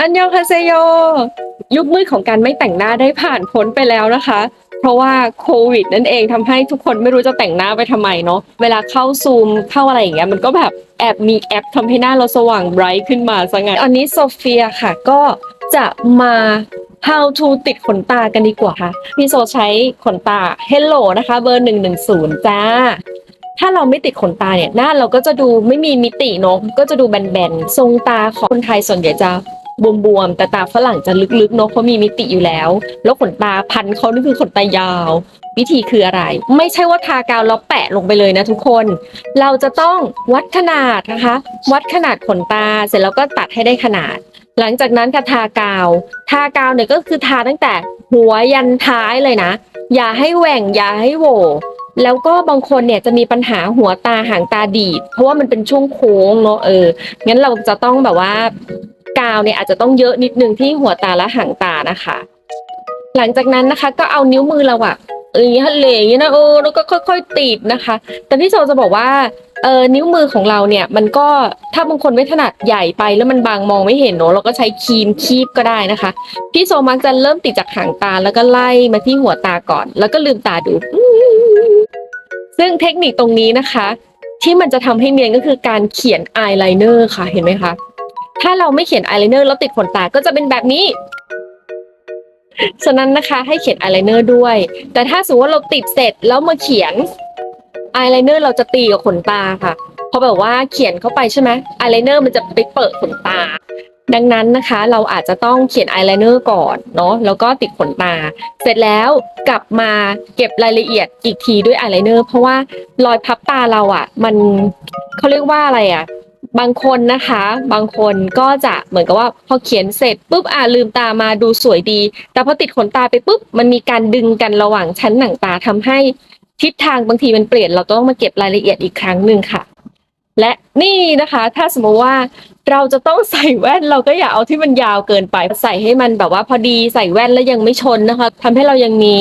อันยองคาเซโย ยุคมืดของการไม่แต่งหน้าได้ผ่านพ้นไปแล้วนะคะ เพราะว่าโควิดนั่นเองทำให้ทุกคนไม่รู้จะแต่งหน้าไปทำไมเนาะ เวลาเข้าซูมเข้าอะไรอย่างเงี้ยมันก็แบบแอบมีแอปทำให้หน้าเราสว่างไบรท์ขึ้นมาซะงั้นอันนี้โซเฟียค่ะก็จะมา how to ติดขนตากันดีกว่าค่ะ พี่โซใช้ขนตา Hello นะคะ เบอร์ 110 จ้า ถ้าเราไม่ติดขนตาเนี่ย หน้าเราก็จะดูไม่มีมิติเนอะก็จะดูแบนๆ ทรงตาของคนไทยส่วนใหญ่จะ บวมๆแต่ตาฝรั่งจะลึกๆเนอะเพราะมีมิติอยู่แล้ว แล้วขนตาพันเขานี่คือขนตายาว วิธีคืออะไร ไม่ใช่ว่าทากาวแล้วแปะลงไปเลยนะทุกคน เราจะต้องวัดขนาดนะคะ วัดขนาดขนตาเสร็จแล้วก็ตัดให้ได้ขนาด หลังจากนั้นค่ะทากาว ทากาวเนี่ยก็คือทาตั้งแต่หัวยันท้ายเลยนะ อย่าให้แหว่งอย่าให้โหวแล้วก็บางคนเนี่ยจะมีปัญหาหัวตาหางตาดีด เพราะว่ามันเป็นช่วงโค้งเนาะเอองั้นเราจะต้องแบบว่า กาวเนี่ยอาจจะต้องเยอะนิดนึงที่หัวตาและหางตานะคะ หลังจากนั้นนะคะก็เอานิ้วมือเราอะเออฮัลเลอย่างนี้นะเออแล้วก็ค่อย ๆ ติดนะคะ แต่พี่โซจะบอกว่าเออนิ้วมือของเราเนี่ยมันก็ถ้าบางคนไม่ถนัดใหญ่ไปแล้วมันบางมองไม่เห็นเนอะเราก็ใช้ครีมคีบก็ได้นะคะ พี่โซมักจะเริ่มติดจากหางตาแล้วก็ไล่มาที่หัวตาก่อน แล้วก็ลืมตาดู ซึ่งเทคนิคตรงนี้นะคะ ที่มันจะทำให้เนียนก็คือการเขียนอายไลเนอร์ค่ะเห็นไหมคะ ถ้าเราไม่เขียนอายไลเนอร์แล้วติดขนตาก็จะเป็นแบบนี้ ฉะนั้นนะคะให้เขียนอายไลเนอร์ด้วย แต่ถ้าสมมติว่าเราติดเสร็จแล้วมาเขียนอายไลเนอร์เราจะตีกับขนตาค่ะเพราะแบบว่าเขียนเข้าไปใช่ไหมอายไลเนอร์มันจะไปเปิดขนตา ดังนั้นนะคะ เราอาจจะต้องเขียนอายไลเนอร์ก่อนเนาะแล้วก็ติดขนตา เสร็จแล้วกลับมาเก็บรายละเอียดอีกทีด้วยอายไลเนอร์เพราะว่ารอยพับตาเราอะ่ะ มันเขาเรียกว่าอะไรอะ่ะ บางคนนะคะ บางคนก็จะเหมือนกับว่าพอเขียนเสร็จปุ๊บอ่าลืมตามาดูสวยดี แต่พอติดขนตาไปปุ๊บมันมีการดึงกันระหว่างชั้นหนังตาทำให้ทิศทางบางทีมันเปลี่ยน เราต้องมาเก็บรายละเอียดอีกครั้งหนึ่งค่ะ และนี่นะคะ ถ้าสมมติว่า เราจะต้องใส่แว่นเราก็อย่าเอาที่มันยาวเกินไปใส่ให้มันแบบว่าพอดีใส่แว่นแล้วยังไม่ชนนะคะทำให้เรายังมี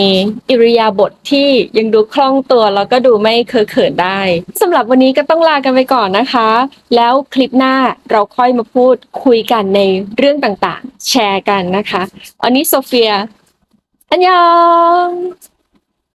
อิริยาบถทที่ยังดูคล่องตัวแล้วก็ดูไม่เคอะเขินได้สำหรับวันนี้ก็ต้องลากันไปก่อนนะคะ แล้วคลิปหน้าเราค่อยมาพูดคุยกันในเรื่องต่างๆ แชร์กันนะคะอันนี้โซเฟียอันยอง